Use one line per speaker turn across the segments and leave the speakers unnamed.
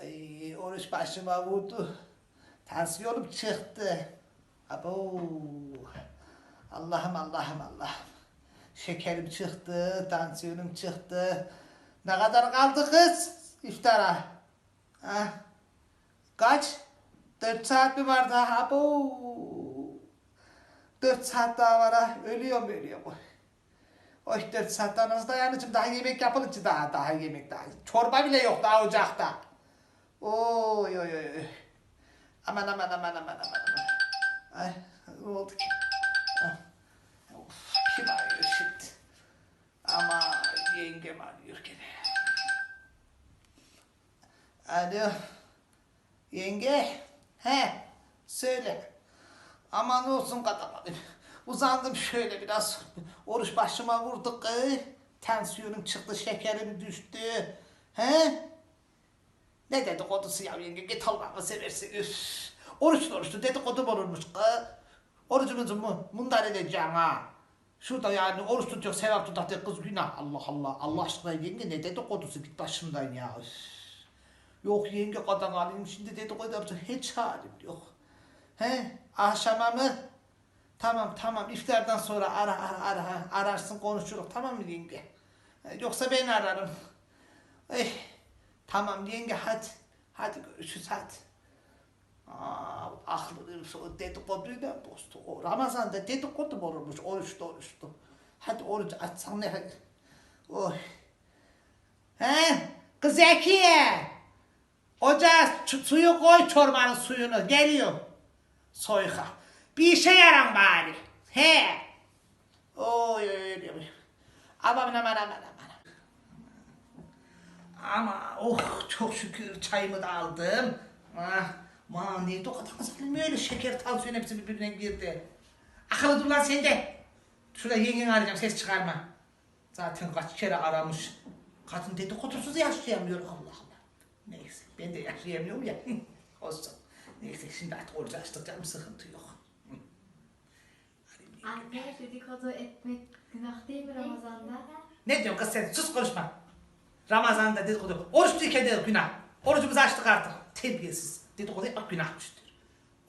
Ay. Oruç başıma vurdu. Tansiyonum çıktı. Abo. Allah'ım Allah'ım Allah'ım. Şekerim çıktı, tansiyonum çıktı. Ne kadar kaldı kız iftara? Ha? Kaç? Dört saat mi var daha? Abo. Dört saat daha var ha. Ölüyorum ölüyorum. Oy dört saatten dayanacağım? Daha yemek yapılıcı daha, daha yemek daha. Çorba bile yok daha ocakta. Oy oy. oy. Aman aman aman aman aman aman. Ay ne oldu ki? Ah. Of, kim arıyor şimdi? Ama yengem arıyor gene. Alo. Yenge. He. Söyle. Aman olsun katamadım. Uzandım şöyle biraz. Oruç başıma vurdu kız. Tansiyonum çıktı, şekerim düştü. He? Ne dedikodusu ya yenge? Git Allah'ını seversin. Üf. Oruçlu oruçlu dedikodu mu olurmuş. Orucumuzu mu? Mundar edeceğim ha. Şurada yani oruç tutuyor, sevap tutar kız günah. Allah Allah. Allah aşkına yenge ne dedikodusu git başımdan ya. Üf. Yok yenge kadın alayım şimdi dedikodu yapacak. Hiç halim yok. He? Akşama mı? Tamam tamam iftardan sonra ara ara ara ararsın konuşuruz tamam mı yenge? E, Yoksa ben ararım. Eh, tamam yenge hadi. Hadi görüşürüz hadi. Aa, aklını o dedikoduyla bozdu. O Ramazan'da dedikodu mu olurmuş oruçlu oruçlu. Hadi oruç açsan ne? Oy. He? Kız Zekiye. Ocağa su- suyu koy çorbanın suyunu. Geliyor. Soyka. Bir işe yaran bari. He. Oy öyle. Aman aman aman aman. Ama oh çok şükür çayımı da aldım. Ah, man neydi o kadar nasıl öyle şeker tansiyon hepsi birbirine girdi. Akıllı dur lan sen de. Şurada yengeni arayacağım ses çıkarma. Zaten kaç kere aramış. Kadın dedikodusuz yaşayamıyor Allah Allah. Neyse ben de yaşayamıyorum ya. Olsun. Neyse şimdi artık oruç açtık canım sıkıntı yok.
Anne dedikodu etmek günah değil mi Ramazan'da?
Ne diyorsun kız sen? Sus konuşma. Ramazan'da dedikodu. Oruç değilken de günah. Orucumuzu açtık artık. Terbiyesiz. Dedikodu yapmak günahmıştır.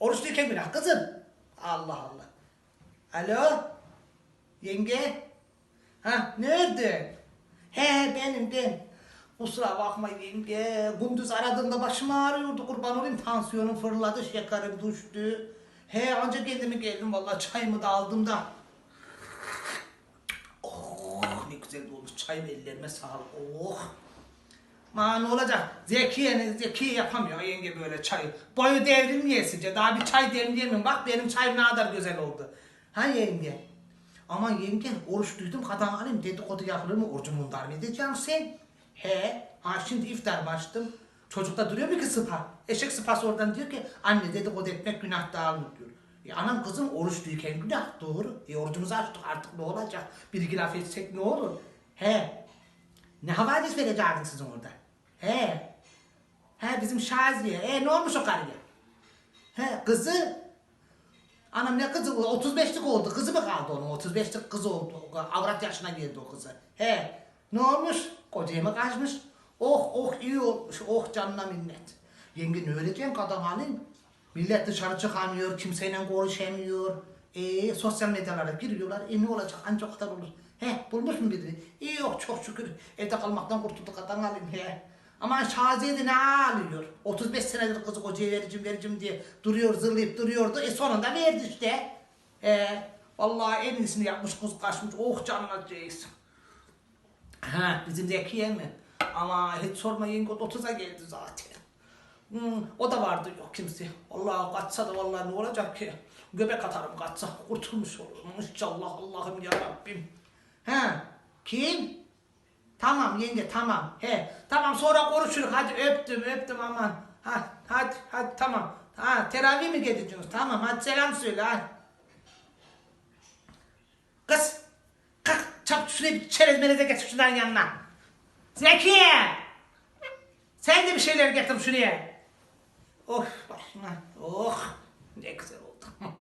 Oruç değilken günah kızım. Allah Allah. Alo? Yenge? Ha nerede? He benim ben. Kusura bakma yenge. Gündüz aradığımda başım ağrıyordu. Kurban olayım tansiyonum fırladı. Şekerim düştü. He anca kendime geldim vallahi çayımı da aldım da. Oh ne güzel de olmuş. Çayım ellerime sağlık. Oh. Ma ne olacak? Zekiye ne? Zekiye yapamıyor yenge böyle çayı. Boyu devrilmeyesince daha bir çay demleyemem. Bak benim çayım ne kadar güzel oldu. Ha yenge? Ama yenge oruç duydum kadın alayım dedikodu yapılır mı? Orucumu dar mı edeceksin sen? He. Ha şimdi iftar başladım. Çocukta duruyor mu ki sıpa? Eşek sıpası oradan diyor ki anne dedikodu etmek günah dağılır diyor. E anam kızım oruç duyken günah doğru. E orucumuzu açtık artık ne olacak? Bir iki laf etsek ne olur? He. Ne havadis verecektiniz sizin orada? He. He bizim Şaziye. E ne olmuş o karıya? He kızı. Anam ne kızı? 35'lik oldu. Kızı mı kaldı onun? 35'lik kızı oldu. Avrat yaşına geldi o kızı. He. Ne olmuş? Kocaya mı kaçmış? Oh oh iyi olmuş. Oh canına minnet. Yenge ne öğreteceksin kadın halin? Millet dışarı çıkamıyor, kimseyle konuşamıyor. E, sosyal medyalara giriyorlar. E ne olacak? Ancak kadar olur. He bulmuş mu birini? İyi yok çok şükür. Evde kalmaktan kurtulduk kadın halim he. Ama Şaziye de ne ağlıyor? 35 senedir kızı kocaya vereceğim vereceğim diye duruyor zırlayıp duruyordu. E sonunda verdi işte. E, vallahi en iyisini yapmış kız kaçmış. Oh canına değsin. Ha bizim Zekiye mi? Ama hiç sorma yenge o da 30'a geldi zaten. Hmm, o da vardı yok kimse. Allah kaçsa da vallahi ne olacak ki? Göbek atarım kaçsa kurtulmuş olurum inşallah Allah'ım ya Rabbim. Ha kim? Tamam yenge tamam. He tamam sonra konuşuruz hadi öptüm öptüm aman. Ha hadi hadi tamam. Ha teravih mi gideceksiniz? Tamam hadi selam söyle hadi. Kız kalk çabuk şuraya bir çerez meleze getir yanına. Zekiye! Sen de bir şeyler getir şuraya. Oh başına. Oh ne güzel